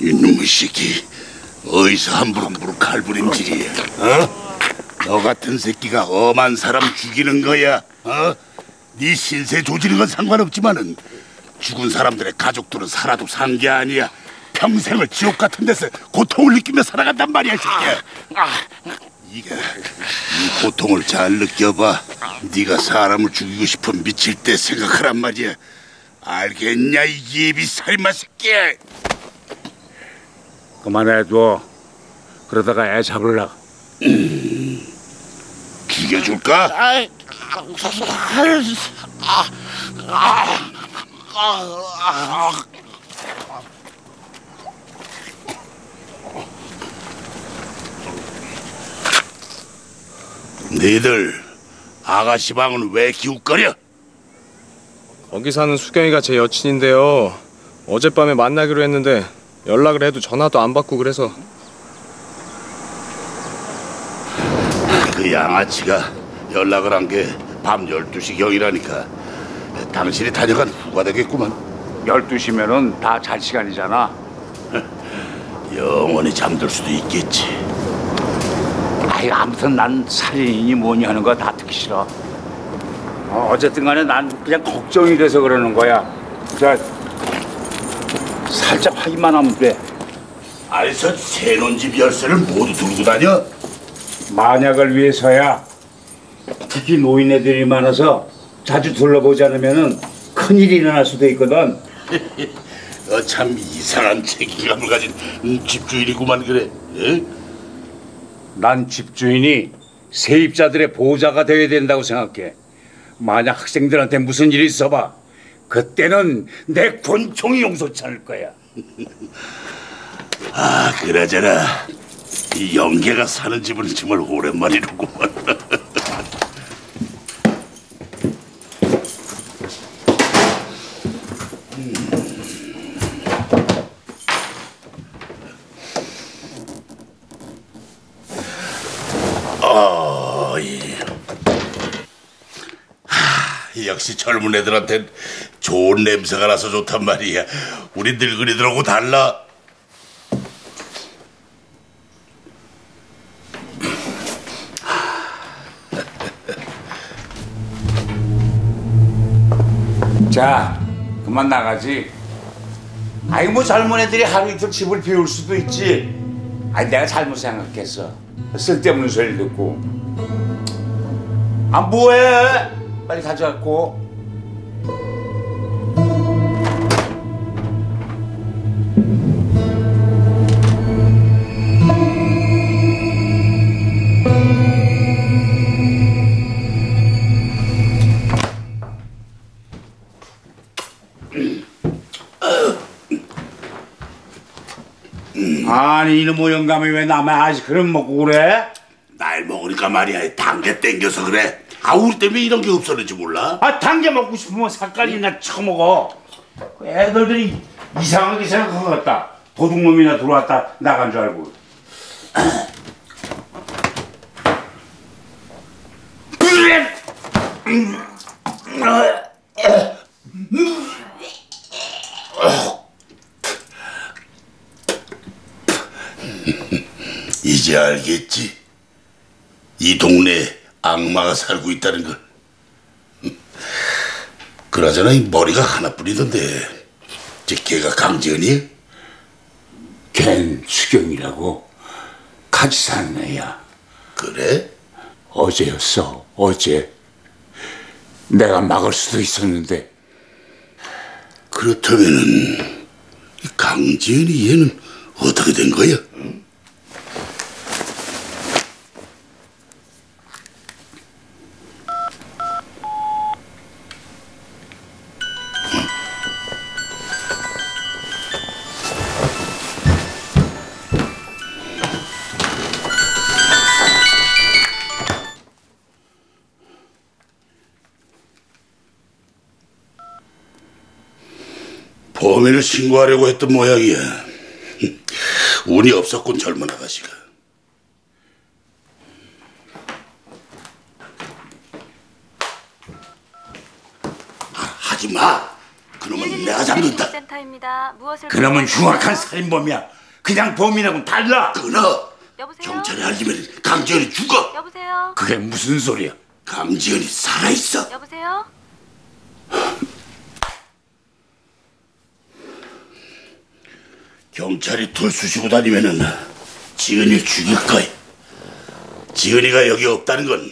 이놈의 새끼 어디서 함부로 칼부림질이야 어? 너 같은 새끼가 엄한 사람 죽이는 거야 어? 네 신세 조지는 건 상관없지만은 죽은 사람들의 가족들은 살아도 산 게 아니야 평생을 지옥 같은 데서 고통을 느끼며 살아간단 말이야 이 새끼야 네가 이 고통을 잘 느껴봐 네가 사람을 죽이고 싶어 미칠 때 생각하란 말이야 알겠냐 이 예비 살인마 새끼야 그만해줘. 그러다가 애 잡으려고. 죽여줄까? 너희들 아가씨 방은 왜 기웃거려? 거기 사는 수경이가 제 여친인데요. 어젯밤에 만나기로 했는데 연락을 해도 전화도 안 받고 그래서 그 양아치가 연락을 한 게 밤 12시경이라니까 당신이 다녀간 후가 되겠구만 12시면은 다 잘 시간이잖아. 영원히 잠들 수도 있겠지 아이, 아무튼 난 살인이니 뭐니 하는 거 다 듣기 싫어. 어, 어쨌든 간에 난 그냥 걱정이 돼서 그러는 거야. 자, 살짝 확인만 하면 돼. 알서 새논집 열쇠를 모두 들고 다녀? 만약을 위해서야. 특히 노인네들이 많아서 자주 둘러보지 않으면은 큰일이 일어날 수도 있거든. 어, 참 이상한 책임감을 가진 음, 집주인이구만 그래 에? 난 집주인이 세입자들의 보호자가 되어야 된다고 생각해. 만약 학생들한테 무슨 일이 있어봐. 그때는 내 권총이 용서치 않을 거야. 아 그러잖아 이 영계가 사는 집은 정말 오랜만이로구만 역시 젊은 애들한텐 좋은 냄새가 나서 좋단 말이야. 우리 늙은이들하고 달라. 자, 그만 나가지. 아이 뭐 젊은 애들이 하루 이틀 집을 비울 수도 있지. 아니 내가 잘못 생각했어. 쓸데없는 소리 듣고. 아 뭐해? 빨리 가져갖고. 아니 이놈의 영감이 왜 남의 아이스크림 먹고 그래? 나이 먹으니까 말이야 당게 땡겨서 그래 아 우리 때문에 이런 게 없었는지 몰라? 아 당겨 먹고 싶으면 색깔이나 쳐먹어. 그 애들들이 이상하게 생각한 것 같다. 도둑놈이나 들어왔다 나간 줄 알고. 이제 알겠지? 이 동네에 악마가 살고 있다는 걸 그나저나 이 머리가 하나뿐이던데 저 걔가 강지연이야? 걘 수경이라고 같이 사는 애야 그래? 어제였어 어제 내가 막을 수도 있었는데 그렇다면은 이 강지연이 얘는 어떻게 된 거야? 범인을 신고하려고 했던 모양이야. 운이 없었군 젊은 아가씨가. 하지 마. 그놈은 내가 잡는다. 센터입니다. 무엇을 그놈은? 흉악한 살인범이야. 그냥 범인하고는 달라. 끊어. 여보세요? 경찰에 알리면 강지현이 죽어. 여보세요? 그게 무슨 소리야? 강지현이 살아있어. 여보세요? 경찰이 둘 쑤시고 다니면은 지은이를 죽일 거야. 지은이가 여기 없다는 건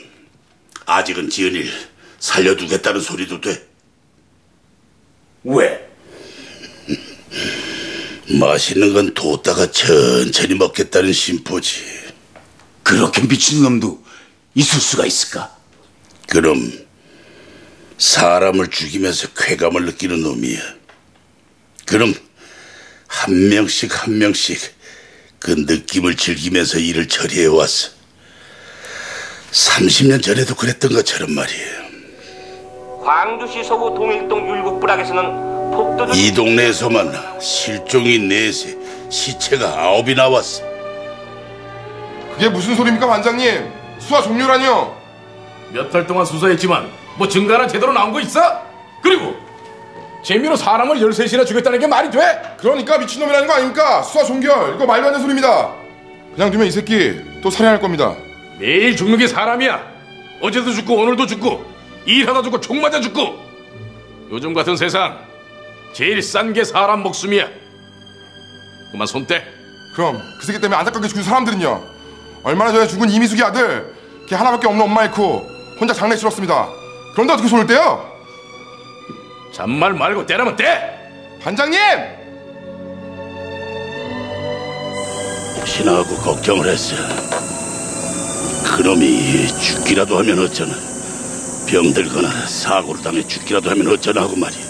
아직은 지은이를 살려두겠다는 소리도 돼. 왜? 맛있는 건 뒀다가 천천히 먹겠다는 심보지. 그렇게 미친 놈도 있을 수가 있을까? 그럼 사람을 죽이면서 쾌감을 느끼는 놈이야. 그럼 한 명씩 한 명씩 그 느낌을 즐기면서 일을 처리해 왔어. 30년 전에도 그랬던 것처럼 말이야. 광주시 서구 동일동 율곡부락에서는 폭도들 이 동네에서만 실종이 넷에 시체가 아홉이 나왔어. 그게 무슨 소리입니까 반장님? 수사 종료라뇨? 몇달 동안 수사했지만 뭐 증거나 제대로 나온 거 있어? 그리고 재미로 사람을 13시나 죽였다는 게 말이 돼? 그러니까 미친놈이라는 거 아닙니까? 수사 종결 이거 말도 안 되는 소리입니다 그냥 두면 이 새끼 또 살해할 겁니다 매일 죽는 게 사람이야 어제도 죽고 오늘도 죽고 일하다 죽고 총 맞아 죽고 요즘 같은 세상 제일 싼 게 사람 목숨이야 그만 손 떼. 그럼 그 새끼 때문에 안타깝게 죽은 사람들은요 얼마나 전에 죽은 이미숙이 아들 걔 하나밖에 없는 엄마 잃고 혼자 장례 치렀습니다 그런데 어떻게 손을 떼요? 잔말 말고 떼라면 떼! 반장님! 혹시나 하고 걱정을 했어. 그놈이 죽기라도 하면 어쩌나. 병들거나 사고를 당해 죽기라도 하면 어쩌나 하고 말이야.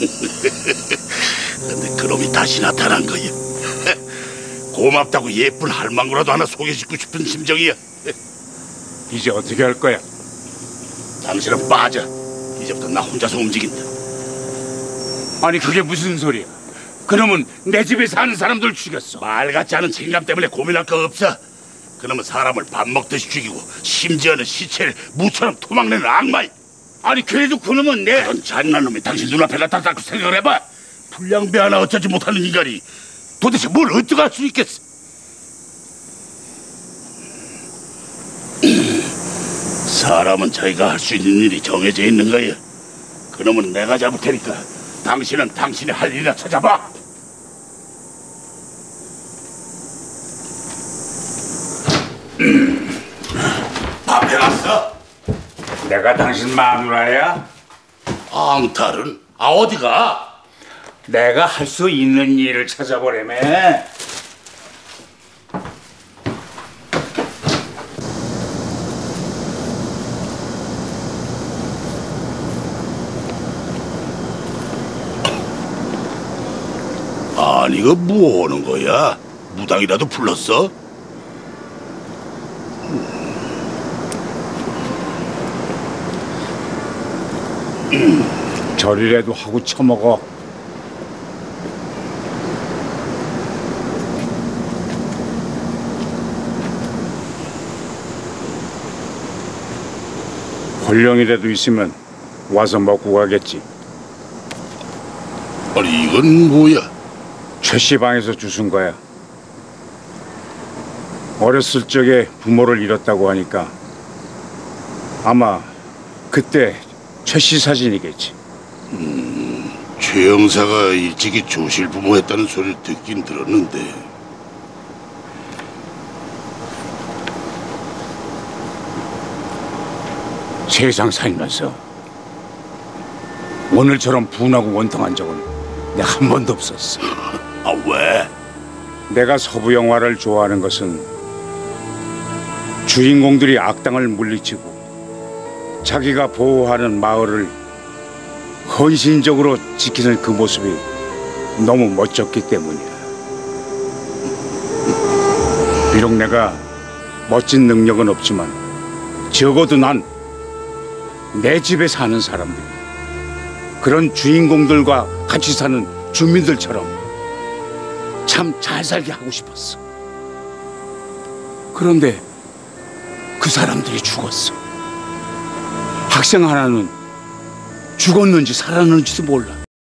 근데 그놈이 다시 나타난 거야. 고맙다고 예쁜 할망구라도 하나 소개시키고 싶은 심정이야. 이제 어떻게 할 거야? 당신은 빠져. 이제부터 나 혼자서 움직인다. 아니 그게 무슨 소리야? 그놈은 내 집에 사는 사람들 죽였어. 말 같지 않은 책임감 때문에 고민할 거 없어. 그놈은 사람을 밥 먹듯이 죽이고 심지어는 시체를 무처럼 토막내는 악마야. 아니 그래도 그놈은 내 그런 잔인한 놈이 당신 눈앞에 나타났다고 생각을 해봐. 불량배 하나 어쩌지 못하는 인간이 도대체 뭘 어떡할 수 있겠어? 사람은 자기가 할 수 있는 일이 정해져 있는 거야. 그놈은 내가 잡을 테니까 당신은 당신이 할 일이나 찾아봐. 음. 밥 해놨어? 내가 당신 마누라야? 앙탈은? 아 어디가? 내가 할 수 있는 일을 찾아보려면 아니 이거 뭐 하는 거야? 무당이라도 불렀어? 절이라도 하고 처먹어. 홀령이라도 있으면 와서 먹고 가겠지. 아니 이건 뭐야? 최씨 방에서 주순 거야. 어렸을 적에 부모를 잃었다고 하니까 아마 그때 최씨 사진이겠지. 최 형사가 일찍이 조실 부모했다는 소리를 듣긴 들었는데 세상 살면서 오늘처럼 분하고 원통한 적은 내가 한 번도 없었어. 아 왜? 내가 서부 영화를 좋아하는 것은 주인공들이 악당을 물리치고 자기가 보호하는 마을을 헌신적으로 지키는 그 모습이 너무 멋졌기 때문이야. 비록 내가 멋진 능력은 없지만 적어도 난 내 집에 사는 사람들 그런 주인공들과 같이 사는 주민들처럼 참 잘 살게 하고 싶었어. 그런데 그 사람들이 죽었어. 학생 하나는 죽었는지 살았는지도 몰라.